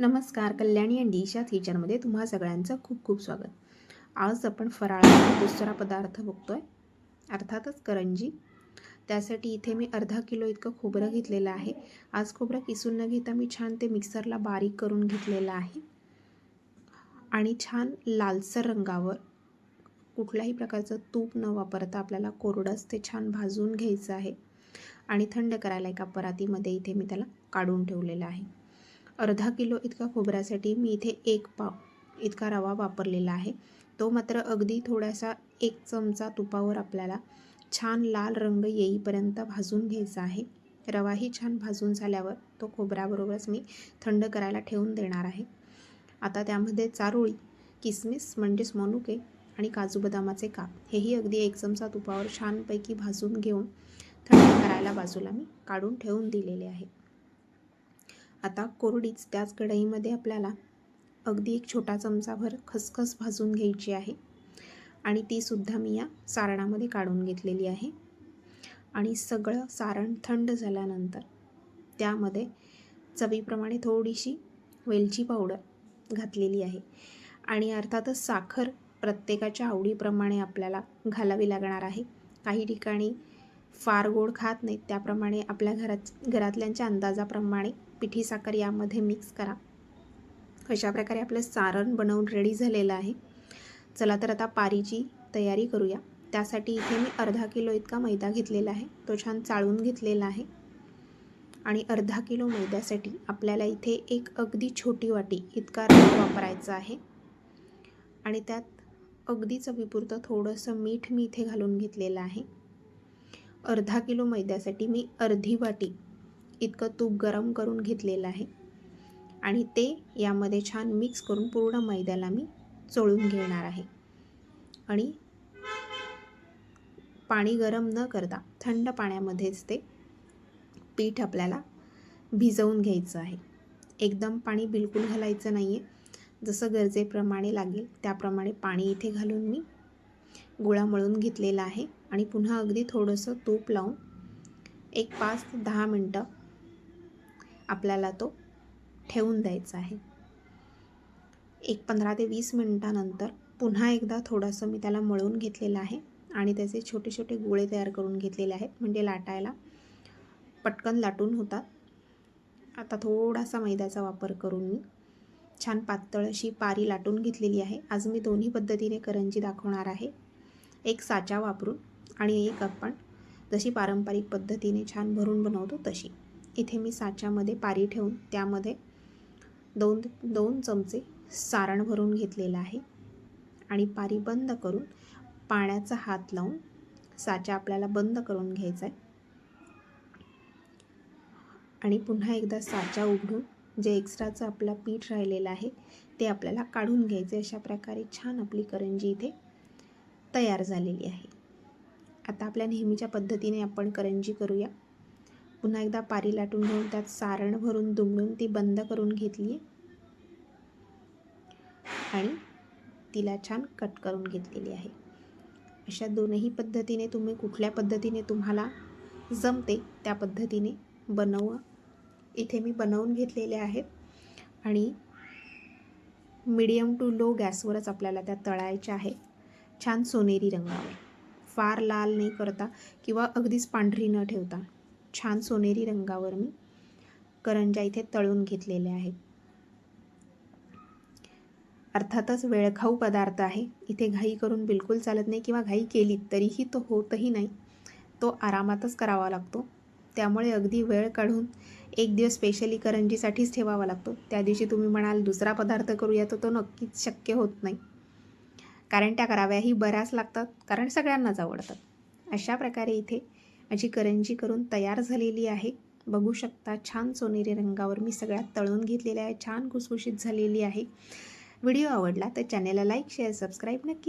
नमस्कार कल्याणी अँड डिशा किचनमध्ये तुम्हा सगळ्यांचं खूप खूप स्वागत. आज आपण फराळाचा दुसरा पदार्थ बघतो आहे अर्थातच करंजी. त्यासाठी इथे मी अर्धा किलो इतकं खोबरं घेतलेलं आहे. आज खोबरं किसून न घेता मी छान ते मिक्सरला बारीक करून घेतलेलं आहे. आणि छान लालसर रंगावर कुठल्याही प्रकारचं तूप न वापरता आपल्याला कोरडंच ते छान भाजून घ्यायचं आहे. आणि थंड करायला एका परातीमध्ये इथे मी त्याला काढून ठेवलेलं आहे. अर्धा किलो इतका खोबऱ्यासाठी मी इथे एक पाव इतका रवा वापरलेला आहे. तो मात्र अगदी थोडासा एक चमचा तुपावर आपल्याला छान लाल रंग येईपर्यंत भाजून घ्यायचा आहे. रवाही छान भाजून झाल्यावर तो खोबऱ्याबरोबरच मी थंड करायला ठेवून देणार आहे. आता त्यामध्ये चारोळी किसमिस म्हणजेच मनुके आणि काजू बदामाचे काप हेही अगदी एक चमचा तुपावर छानपैकी भाजून घेऊन थंड करायला बाजूला मी काढून ठेवून दिलेले आहे. आता कोरडीच त्याच कढईमध्ये आपल्याला अगदी एक छोटा चमचाभर खसखस भाजून घ्यायची आहे. आणि तीसुद्धा मी या सारणामध्ये काढून घेतलेली आहे. आणि सगळं सारण थंड झाल्यानंतर त्यामध्ये चवीप्रमाणे थोडीशी वेलची पावडर घातलेली आहे. आणि अर्थातच साखर प्रत्येकाच्या आवडीप्रमाणे आपल्याला घालावी लागणार आहे. काही ठिकाणी फार गोड खात नाहीत. त्याप्रमाणे आपल्या घरात घरातल्यांच्या अंदाजाप्रमाणे पिठी साखर यामध्ये मिक्स करा. अशा प्रकारे आपलं सारण बनवून रेडी झालेलं आहे. चला तर आता पारीची तयारी करूया. त्यासाठी इथे मी अर्धा किलो इतका मैदा घेतलेला आहे. तो छान चाळून घेतलेला आहे. आणि अर्धा किलो मैद्यासाठी आपल्याला इथे एक अगदी छोटी वाटी इतका रवा वापरायचा आहे. आणि त्यात अगदी चवीपुरतं थोडंसं मीठ मी इथे घालून घेतलेलं आहे. अर्धा किलो मैद्यासाठी मी अर्धी वाटी इतकं तूप गरम करून घेतलेलं आहे. आणि ते यामध्ये छान मिक्स करून पूर्ण मैद्याला मी चोळून घेणार आहे. आणि पाणी गरम न करता थंड पाण्यामध्येच ते पीठ आपल्याला भिजवून घ्यायचं आहे. एकदम पाणी बिलकुल घालायचं नाही आहे जसं गरजेप्रमाणे लागेल त्याप्रमाणे पाणी इथे घालून मी गोळा मळून घेतलेला आहे आणि पुन्हा अगदी थोडंसं तूप लावून एक पाच ते दहा मिनटं आपल्याला तो ठेवून द्यायचा आहे. एक पंधरा ते वीस मिनटानंतर पुन्हा एकदा थोडंसं मी त्याला मळून घेतलेलं आहे आणि त्याचे छोटे छोटे गोळे तयार करून घेतलेले आहेत. म्हणजे लाटायला पटकन लाटून होतात. आता थोडासा मैद्याचा वापर करून मी छान पातळ अशी पारी लाटून घेतलेली आहे. आज मी दोन्ही पद्धतीने करंजी दाखवणार आहे. एक साचा वापरून आणि एक आपण जशी पारंपरिक पद्धतीने छान भरून बनवतो तशी. इथे मी साच्यामध्ये पारी ठेवून त्यामध्ये दोन दोन चमचे सारण भरून घेतलेलं आहे. आणि पारी बंद करून पाण्याचा हात लावून साचा आपल्याला बंद करून घ्यायचा आहे. आणि पुन्हा एकदा साचा उघडून जे एक्स्ट्राचं आपलं पीठ राहिलेलं आहे ते आपल्याला काढून घ्यायचे अशा प्रकारे छान आपली करंजी इथे तयार झालेली आहे. आता आपल्या नेहमीच्या पद्धतीने आपण करंजी करूया. पुन्हा एकदा पारी लाटून घेऊन त्यात सारण भरून दुमडून ती बंद करून घेतली आणि तिला छान कट करून घेतलेली आहे. अशा दोनही पद्धतीने तुम्ही कुठल्या पद्धतीने तुम्हाला जमते त्या पद्धतीने बनवा. इथे मी बनवून घेतलेले आहेत. आणि मीडियम टू लो गॅसवरच आपल्याला त्या तळायच्या आहेत. छान सोनेरी रंगावर फार लाल नाही करता किंवा अगदीच पांढरी न ठेवता. छान सोनेरी रंगावर मी करंजा इथे तळून घेतलेले आहेत. अर्थातच वेळखाऊ पदार्थ आहे. इथे घाई करून बिलकुल चालत नाही किंवा घाई केली तरीही तो होतही नाही. तो आरामातच करावा लागतो. त्यामुळे अगदी वेळ काढून एक दिवस स्पेशली करंजीसाठीच ठेवावा लागतो. त्या दिवशी तुम्ही म्हणाल दुसरा पदार्थ करूया तर तो नक्कीच शक्य होत नाही. कारण त्या कराव्याही बऱ्याच लागतात कारण सगळ्यांनाच आवडतात. अशा प्रकारे इथे माझी करंजी करून तयार झालेली आहे. बघू शकता छान सोनेरी रंगावर मी सगळ्यात तळून घेतलेल्या आहे छान खुसखुशीत झालेली आहे. व्हिडिओ आवडला तर चॅनेलला लाईक शेअर सबस्क्राईब नक्की